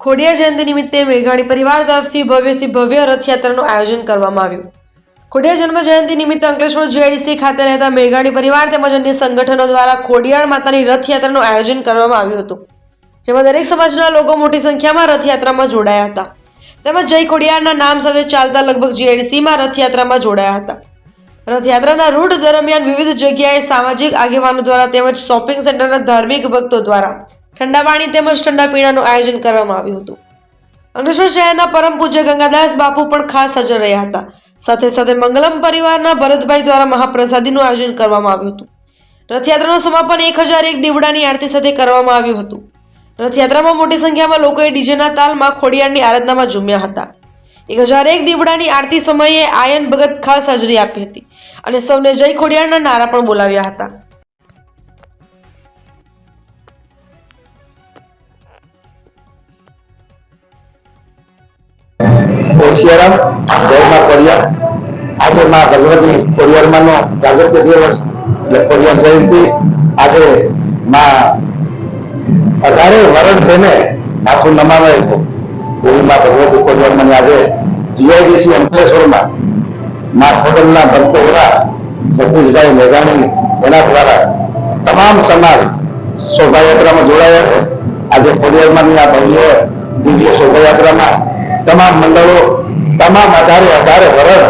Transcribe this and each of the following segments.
ખોડિયાર જયંતિ નિમિત્તે મેઘાણી પરિવાર તરફથી ભવ્યથી ભવ્ય રથયાત્રાનું આયોજન કરવામાં આવ્યું. ખોડિયાર જન્મ જયંતિ નિમિત્તે અંકલેશ્વર જીઆઈડીસી ખાતે રહેતા મેઘાણી પરિવાર તેમજ અન્ય સંગઠનો દ્વારા ખોડિયાર માતાની રથયાત્રાનું આયોજન કરવામાં આવ્યું હતું. જેમાં દરેક સમાજના લોકો મોટી સંખ્યામાં રથયાત્રામાં જોડાયા હતા. તેમજ જય ખોડિયારના નામ સાથે ચાલતા લગભગ જીઆઈડીસીમાં રથયાત્રામાં જોડાયા હતા. રથયાત્રાના રૂટ દરમિયાન વિવિધ જગ્યાએ સામાજિક આગેવાનો દ્વારા તેમજ શોપિંગ સેન્ટરના ધાર્મિક ભક્તો દ્વારા ઠંડા પાણી તેમજ ઠંડા પીણાનું આયોજન કરવામાં આવ્યું હતું. અંકલેશ્વર શહેરના પરમ પૂજ્ય ગંગાદાસ બાપુ પણ ખાસ હાજર રહ્યા હતા. સાથે સાથે મંગલમ પરિવારના ભરતભાઈ દ્વારા મહાપ્રસાદીનું આયોજન કરવામાં આવ્યું હતું. રથયાત્રાનું સમાપન એક હજાર એક દીવડાની આરતી સાથે કરવામાં આવ્યું હતું. રથયાત્રામાં મોટી સંખ્યામાં લોકોએ ડીજેના તાલમાં ખોડિયારની આરાધનામાં ઝૂમ્યા હતા. એક હજાર એક દીવડાની આરતી સમયે આયન ભગત ખાસ હાજરી આપી હતી અને સૌને જય ખોડિયારના નારા પણ બોલાવ્યા હતા. હોશિયારામ જય માં આજે માં ભગવતી ખોડિયારમાં નો પ્રાગટ્ય દિવસ, એટલે જયંતિ આજે માં અઢારે વરણ થઈને માથું નમાવે છે. એવી માં ભગવતી ખોડિયારમાં આજે જીઆઈડીસી અંકલેશ્વરમાં માં ખોડલના ભક્તો દ્વારા જગદીશભાઈ મેઘાણી એના દ્વારા તમામ સમાજ શોભાયાત્રામાં જોડાયા છે. આજે ખોડિયારમાંની આ ભવ્ય દિવ્ય શોભાયાત્રામાં તમામ મંડળો તમામ અઢારે અઢારે વરણ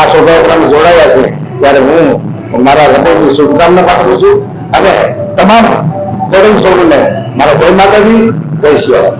આ શોભાયાત્રામાં જોડાયા છે. ત્યારે હું મારા હૃદયની શુભકામના પાઠવું છું અને તમામ ખોડલ સૌને મારા જય માતાજી, જય શિયારામ